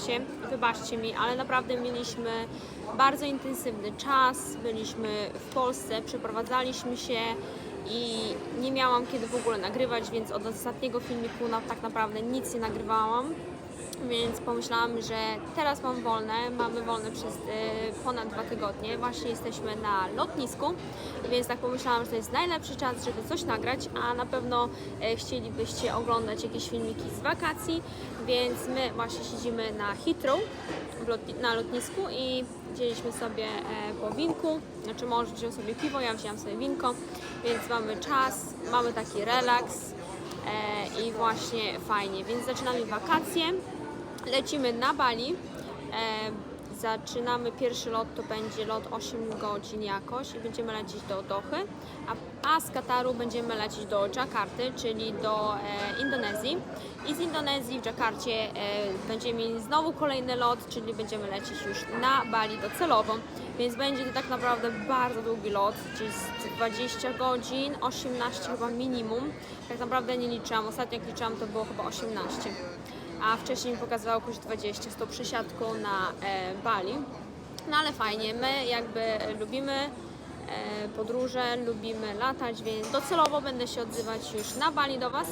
czasie. Wybaczcie mi, ale naprawdę mieliśmy bardzo intensywny czas. Byliśmy w Polsce, przeprowadzaliśmy się i nie miałam kiedy w ogóle nagrywać, więc od ostatniego filmiku na, tak naprawdę nic nie nagrywałam. Więc pomyślałam, że teraz mam wolne, mamy wolne przez y, ponad dwa tygodnie. Właśnie jesteśmy na lotnisku, więc tak pomyślałam, że to jest najlepszy czas, żeby coś nagrać, a na pewno e, chcielibyście oglądać jakieś filmiki z wakacji, więc my właśnie siedzimy na Heathrow na lotnisku i wzięliśmy sobie e, po winku, znaczy mąż wziął sobie piwo, ja wzięłam sobie winko, więc mamy czas, mamy taki relaks e, i właśnie fajnie, więc zaczynamy wakacje. Lecimy na Bali. Zaczynamy pierwszy lot, to będzie lot 8 godzin jakoś i będziemy lecieć do Dochy, a, a z Kataru będziemy lecieć do Dżakarty, czyli do e, Indonezji. I z Indonezji w Dżakarcie e, będziemy mieli znowu kolejny lot, czyli będziemy lecieć już na Bali docelowo. Więc będzie to tak naprawdę bardzo długi lot, z 20 godzin, 18 chyba minimum. Tak naprawdę nie liczyłam, ostatnio jak liczyłam to było chyba 18 a wcześniej pokazywało jakoś 20 z tą przesiadką na e, Bali. No ale fajnie, my jakby lubimy e, podróże, lubimy latać, więc docelowo będę się odzywać już na Bali do Was.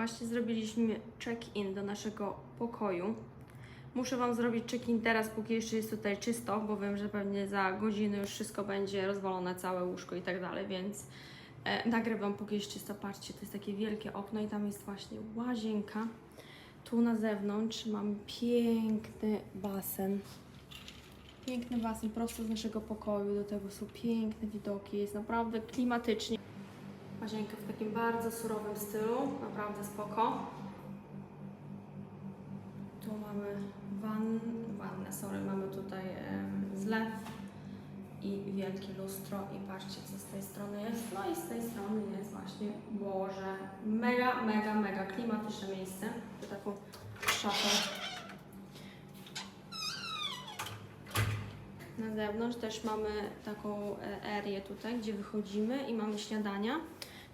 Właśnie zrobiliśmy check-in do naszego pokoju. Muszę Wam zrobić check-in teraz, póki jeszcze jest tutaj czysto, bo wiem, że pewnie za godzinę już wszystko będzie rozwalone, całe łóżko i tak dalej, więc e, nagrywam póki jest czysto. Patrzcie, to jest takie wielkie okno i tam jest właśnie łazienka. Tu na zewnątrz mamy piękny basen. Piękny basen prosto z naszego pokoju, do tego są piękne widoki, jest naprawdę klimatycznie. Łazienka w takim bardzo surowym stylu, naprawdę spoko. Tu mamy wan, wannę, sorry, mamy tutaj zlew i wielkie lustro i patrzcie co z tej strony jest. No i z tej strony jest właśnie Boże, mega, mega, mega klimatyczne miejsce. Tu taką szafę Na zewnątrz też mamy taką e, erię tutaj, gdzie wychodzimy i mamy śniadania.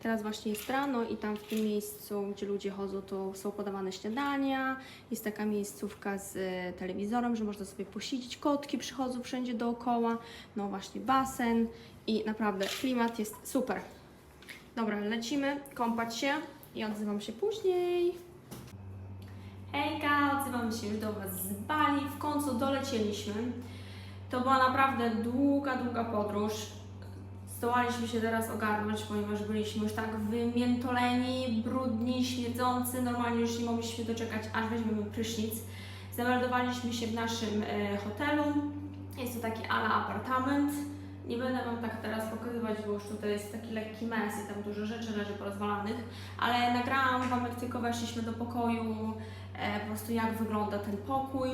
Teraz właśnie jest rano i tam w tym miejscu, gdzie ludzie chodzą, to są podawane śniadania. Jest taka miejscówka z e, telewizorem, że można sobie posiedzieć. Kotki przychodzą wszędzie dookoła. No właśnie basen i naprawdę klimat jest super. Dobra, lecimy kąpać się i odzywam się później. Hejka, odzywam się już do Was z Bali. W końcu dolecieliśmy. To była naprawdę długa, długa podróż. Zdołaliśmy się teraz ogarnąć, ponieważ byliśmy już tak wymiętoleni, brudni, śmierdzący. Normalnie już nie mogliśmy doczekać, aż weźmiemy prysznic. Zameldowaliśmy się w naszym e, hotelu. Jest to taki ala apartament. Nie będę Wam tak teraz pokazywać, bo już tutaj jest taki lekki mes i tam dużo rzeczy leży porozwalanych, ale nagrałam Wam, jak tylko weszliśmy do pokoju, e, po prostu jak wygląda ten pokój.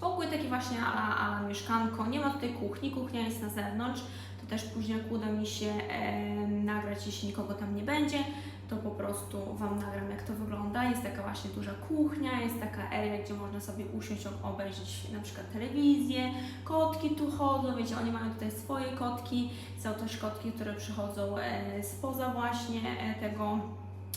Pokój taki właśnie ala, ala mieszkanko. Nie ma tutaj kuchni, kuchnia jest na zewnątrz. Też później jak uda mi się em, nagrać, jeśli nikogo tam nie będzie, to po prostu Wam nagram jak to wygląda. Jest taka właśnie duża kuchnia, jest taka area, gdzie można sobie usiąść, ob- obejrzeć na przykład telewizję. Kotki tu chodzą, wiecie, oni mają tutaj swoje kotki. Są też kotki, które przychodzą e, spoza właśnie e, tego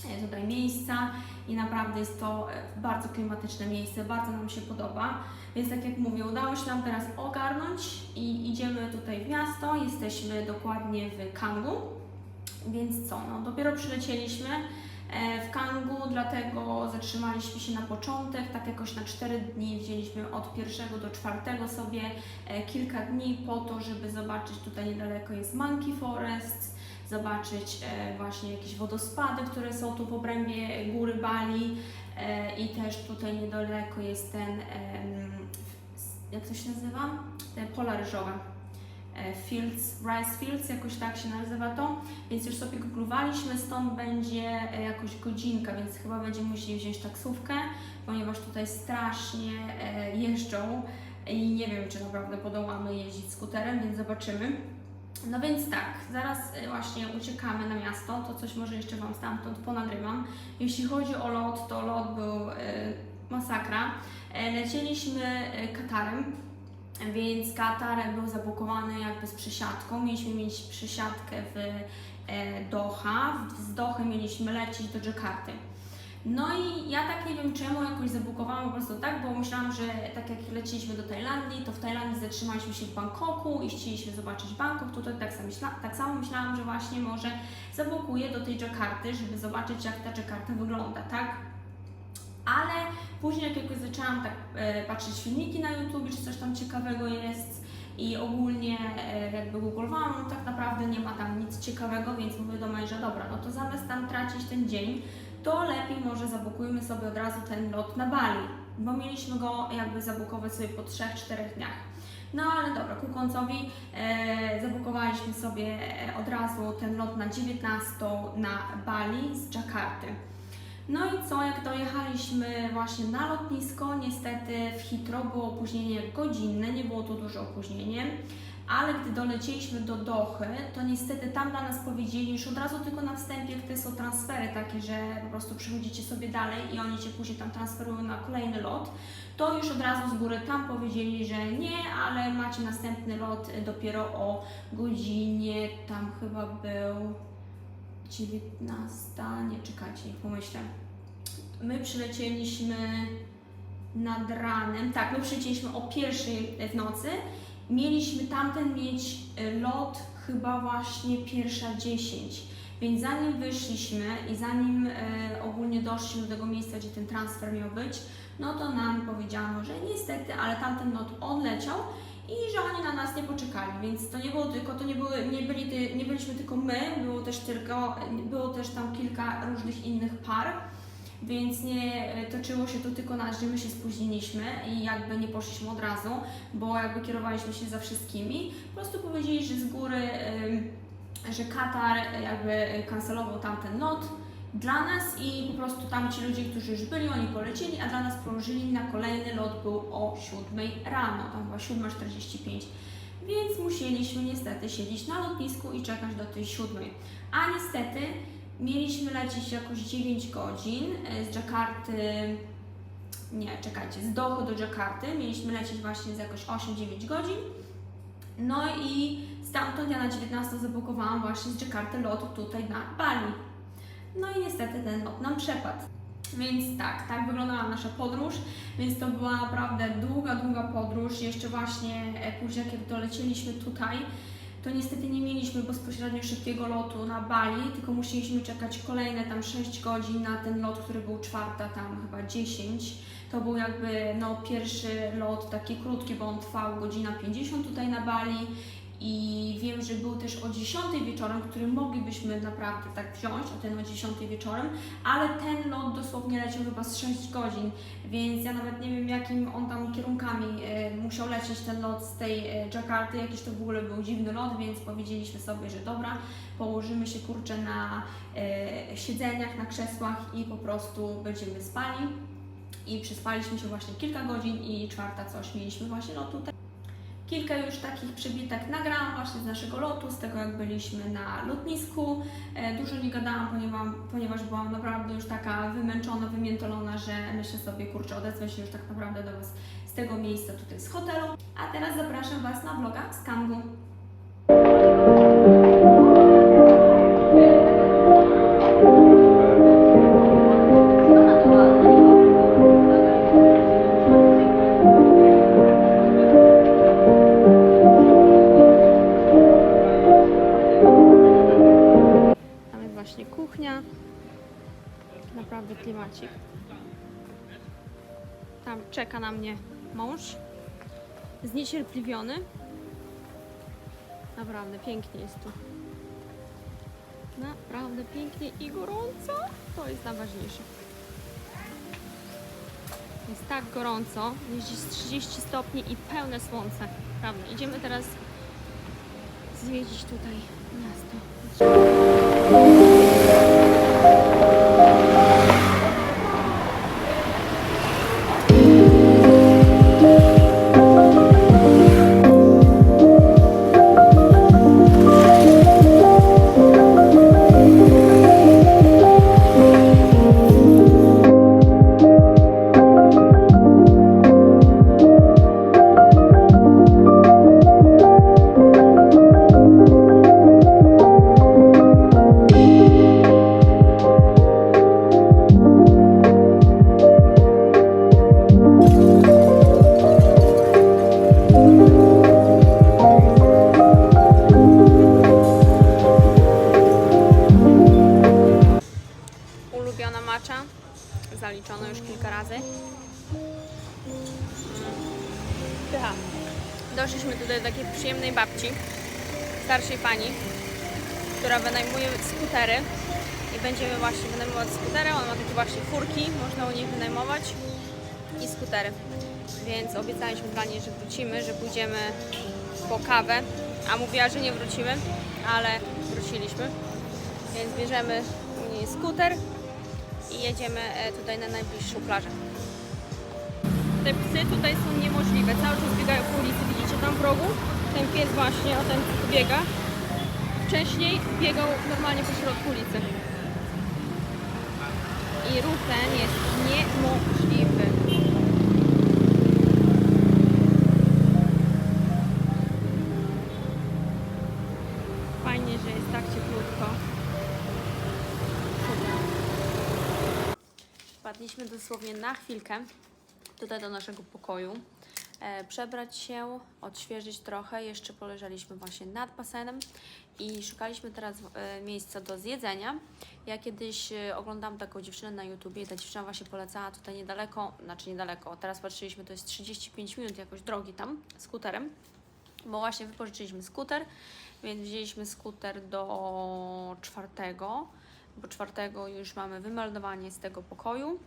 e, tutaj miejsca i naprawdę jest to e, bardzo klimatyczne miejsce, bardzo nam się podoba. Więc tak jak mówię, udało się nam teraz ogarnąć i idziemy tutaj w miasto. Jesteśmy dokładnie w Kangu. Więc co, no dopiero przylecieliśmy e, w Kangu, dlatego zatrzymaliśmy się na początek, tak jakoś na 4 dni wzięliśmy od pierwszego do czwartego sobie e, kilka dni po to, żeby zobaczyć tutaj niedaleko jest Monkey Forest, zobaczyć e, właśnie jakieś wodospady, które są tu w obrębie góry Bali e, i też tutaj niedaleko jest ten, jak to się nazywa? Te pola. E, Fields, Rice Fields, jakoś tak się nazywa to, więc już sobie googlowaliśmy, stąd będzie jakoś godzinka, więc chyba będziemy musieli wziąć taksówkę, ponieważ tutaj strasznie jeżdżą i nie wiem, czy naprawdę podołamy jeździć skuterem, więc zobaczymy. No więc tak, zaraz e, właśnie uciekamy na miasto, to coś może jeszcze Wam stamtąd ponagrywam. Jeśli chodzi o lot, to lot był e, masakra. E, lecieliśmy e, Katarem, więc Katar był zabukowany jakby z przesiadką. Mieliśmy mieć przesiadkę w e, Doha. Z Dochy mieliśmy lecieć do Dżakarty. No i ja tak nie wiem czemu jakoś zabukowałam po prostu tak, bo myślałam, że tak jak leciliśmy do Tajlandii, to w Tajlandii zatrzymaliśmy się w Bangkoku i chcieliśmy zobaczyć Bangkok. Tutaj tak samo, myśla, tak samo myślałam, że właśnie może zabukuję do tej Dżakarty, żeby zobaczyć jak ta Dżakarta wygląda, tak? Ale później jak jakoś zaczęłam tak e, patrzeć filmiki na YouTube, czy coś tam ciekawego jest i ogólnie e, jakby googlowałam, no tak naprawdę nie ma tam nic ciekawego, więc mówię do męża, dobra, no to zamiast tam tracić ten dzień, to lepiej może zabukujmy sobie od razu ten lot na Bali, bo mieliśmy go jakby zabukować sobie po 3-4 dniach. No ale dobra, ku końcowi e, zabukowaliśmy sobie e, od razu ten lot na 19 na Bali z Dżakarty. No i co, jak dojechaliśmy właśnie na lotnisko, niestety w Heathrow było opóźnienie godzinne, nie było to duże opóźnienie, ale gdy dolecieliśmy do Dochy, to niestety tam dla nas powiedzieli już od razu tylko na wstępie, gdy są transfery takie, że po prostu przychodzicie sobie dalej i oni Cię później tam transferują na kolejny lot, to już od razu z góry tam powiedzieli, że nie, ale macie następny lot dopiero o godzinie, tam chyba był 19, nie czekajcie, niech pomyślę. My przylecieliśmy nad ranem, tak, my przylecieliśmy o pierwszej w nocy. Mieliśmy tamten mieć e, lot chyba właśnie pierwsza 10. Więc zanim wyszliśmy i zanim e, ogólnie doszliśmy do tego miejsca, gdzie ten transfer miał być, no to nam powiedziano, że niestety, ale tamten lot odleciał i że oni na nas nie poczekali, więc to nie było tylko, to nie, były, nie, byli, nie byliśmy tylko my, było też tylko, było też tam kilka różnych innych par, więc nie e, toczyło się to tylko na, że my się spóźniliśmy i jakby nie poszliśmy od razu, bo jakby kierowaliśmy się za wszystkimi. Po prostu powiedzieli, że z góry, że Katar e, jakby e, kancelował tamten lot dla nas i po prostu tam ci ludzie, którzy już byli, oni polecieli, a dla nas położyli na kolejny lot był o 7 rano, tam chyba 7.45. Więc musieliśmy niestety siedzieć na lotnisku i czekać do tej 7. A niestety mieliśmy lecieć jakoś 9 godzin e, z Jakarty. Nie, czekajcie, z Dohy do Jakarty. Mieliśmy lecieć właśnie za jakoś 8-9 godzin. No i stamtąd ja na 19 zablokowałam właśnie z Jakarty lot tutaj na Bali. No i niestety ten lot nam przepadł. Więc tak, tak wyglądała nasza podróż, więc to była naprawdę długa, długa podróż. Jeszcze właśnie e, później, jak dolecieliśmy tutaj, to niestety nie mieliśmy bezpośrednio szybkiego lotu na Bali, tylko musieliśmy czekać kolejne tam 6 godzin na ten lot, który był czwarta, tam chyba 10. To był jakby no, pierwszy lot taki krótki, bo on trwał godzina 50 tutaj na Bali i wiem, że był też o 10 wieczorem, który moglibyśmy naprawdę tak wziąć, o ten o 10 wieczorem, ale ten lot dosłownie leciał chyba z 6 godzin, więc ja nawet nie wiem jakim on tam kierunkami e, musiał lecieć ten lot z tej e, Jakarty, jakiś to w ogóle był dziwny lot, więc powiedzieliśmy sobie, że dobra, położymy się kurczę na e, siedzeniach, na krzesłach i po prostu będziemy spali. I przespaliśmy się właśnie kilka godzin i czwarta coś mieliśmy właśnie lotu. Kilka już takich przebitek nagrałam właśnie z naszego lotu, z tego jak byliśmy na lotnisku. E, Dużo nie gadałam, ponieważ, ponieważ byłam naprawdę już taka wymęczona, wymiętolona, że myślę sobie, kurczę, odezwę się już tak naprawdę do Was z tego miejsca tutaj z hotelu. A teraz zapraszam Was na vloga z Kangu. Naprawdę pięknie jest tu. Naprawdę pięknie i gorąco. To jest najważniejsze. Jest tak gorąco. Jeździ z 30 stopni i pełne słońce. Prawda. Idziemy teraz zwiedzić tutaj miasto. Która wynajmuje skutery i będziemy właśnie wynajmować skutery. Ona ma takie właśnie furki, można u niej wynajmować i skutery. Więc obiecaliśmy dla niej, że wrócimy, że pójdziemy po kawę, a mówiła, że nie wrócimy, ale wróciliśmy. Więc bierzemy u niej skuter i jedziemy e, tutaj na najbliższą plażę. Te psy tutaj są niemożliwe, cały czas biegają po ulicy, widzicie tam w rogu? Ten pies właśnie, o ten biega. Wcześniej biegał normalnie po środku ulicy. I ruch ten jest niemożliwy. Fajnie, że jest tak cieplutko. Wpadliśmy dosłownie na chwilkę tutaj do naszego pokoju. E, przebrać się, odświeżyć trochę. Jeszcze poleżeliśmy właśnie nad basenem i szukaliśmy teraz e, miejsca do zjedzenia. Ja kiedyś e, oglądałam taką dziewczynę na YouTubie i ta dziewczyna właśnie polecała tutaj niedaleko, znaczy niedaleko, teraz patrzyliśmy, to jest 35 minut jakoś drogi tam skuterem, bo właśnie wypożyczyliśmy skuter, więc wzięliśmy skuter do czwartego, bo czwartego już mamy wymeldowanie z tego pokoju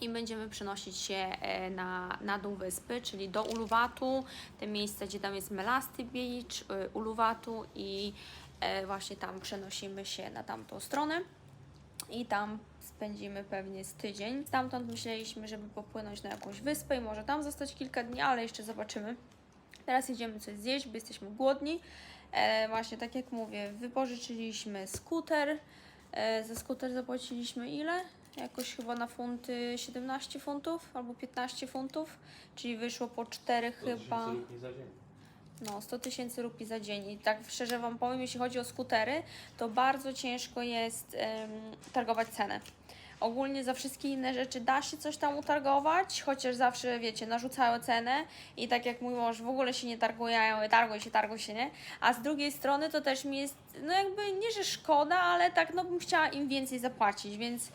i będziemy przenosić się e, na, na dół wyspy, czyli do Uluwatu, te miejsca, gdzie tam jest Melasty Beach, e, Uluwatu i e, właśnie tam przenosimy się na tamtą stronę i tam spędzimy pewnie z tydzień. Stamtąd myśleliśmy, żeby popłynąć na jakąś wyspę i może tam zostać kilka dni, ale jeszcze zobaczymy. Teraz idziemy coś zjeść, bo jesteśmy głodni. E, właśnie tak jak mówię, wypożyczyliśmy skuter. E, za skuter zapłaciliśmy ile? Jakoś chyba na funty 17 funtów albo 15 funtów, czyli wyszło po 4 chyba. No, 100 tysięcy rupii za dzień. I tak szczerze Wam powiem, jeśli chodzi o skutery, to bardzo ciężko jest targować cenę. Ogólnie za wszystkie inne rzeczy da się coś tam utargować, chociaż zawsze, wiecie, narzucają cenę i tak jak mój mąż w ogóle się nie targują, targuj się, targuj się, nie? A z drugiej strony to też mi jest, no jakby nie, że szkoda, ale tak, no bym chciała im więcej zapłacić, więc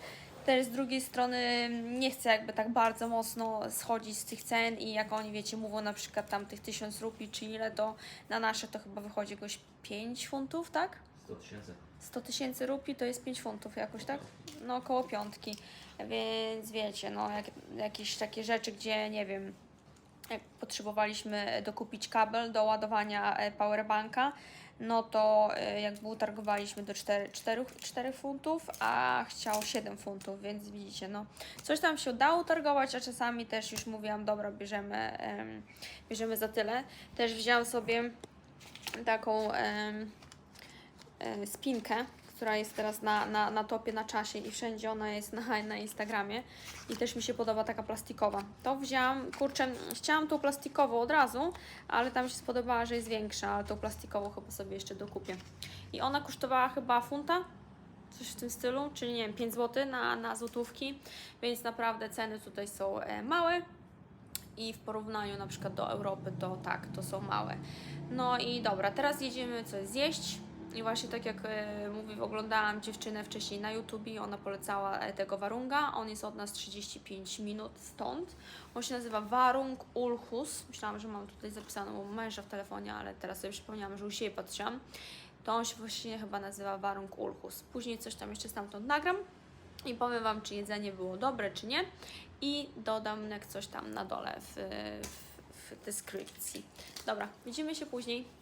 też z drugiej strony nie chcę jakby tak bardzo mocno schodzić z tych cen i jak oni, wiecie, mówią na przykład tam tych 1000 rupii czy ile, to na nasze to chyba wychodzi jakoś 5 funtów, tak? 100 tysięcy. 100 tysięcy rupii to jest 5 funtów jakoś, tak? No około piątki. Więc wiecie, no jak, jakieś takie rzeczy, gdzie nie wiem, potrzebowaliśmy dokupić kabel do ładowania e, powerbanka, no to e, jakby utargowaliśmy do 4, 4, 4 funtów, a chciał 7 funtów, więc widzicie, no coś tam się udało utargować, a czasami też już mówiłam, dobra, bierzemy, em, bierzemy za tyle. Też wziąłam sobie taką e, spinkę, która jest teraz na, na, na topie, na czasie i wszędzie ona jest na, na Instagramie i też mi się podoba taka plastikowa. To wzięłam, kurczę, chciałam tą plastikową od razu, ale tam się spodobała, że jest większa, ale tą plastikową chyba sobie jeszcze dokupię. I ona kosztowała chyba funta, coś w tym stylu, czyli nie wiem, 5 zł na, na złotówki, więc naprawdę ceny tutaj są e, małe i w porównaniu na przykład do Europy to tak, to są małe. No i dobra, teraz jedziemy coś zjeść. I właśnie tak jak e, oglądałam dziewczynę wcześniej na YouTube i ona polecała e, tego Warunga. On jest od nas 35 minut stąd. On się nazywa Warung Ulhus. Myślałam, że mam tutaj zapisaną męża w telefonie, ale teraz sobie przypomniałam, że u siebie patrzyłam. To on się właśnie chyba nazywa Warung Ulhus. Później coś tam jeszcze stamtąd nagram i powiem Wam, czy jedzenie było dobre, czy nie. I dodam jak coś tam na dole w, w, w deskrypcji. Dobra, widzimy się później.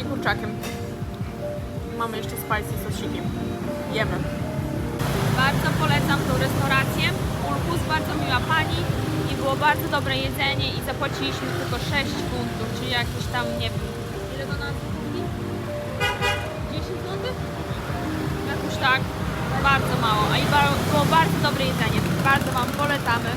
I kurczakiem. Mamy jeszcze spicy sosikiem. Jemy. Bardzo polecam tą restaurację. Ulkus, bardzo miła pani i było bardzo dobre jedzenie i zapłaciliśmy tylko 6 funtów, czyli jakieś tam, nie wiem, ile to na złotówki? 10 funtów? Jakoś tak, bardzo mało, a i było bardzo dobre jedzenie. Bardzo Wam polecamy.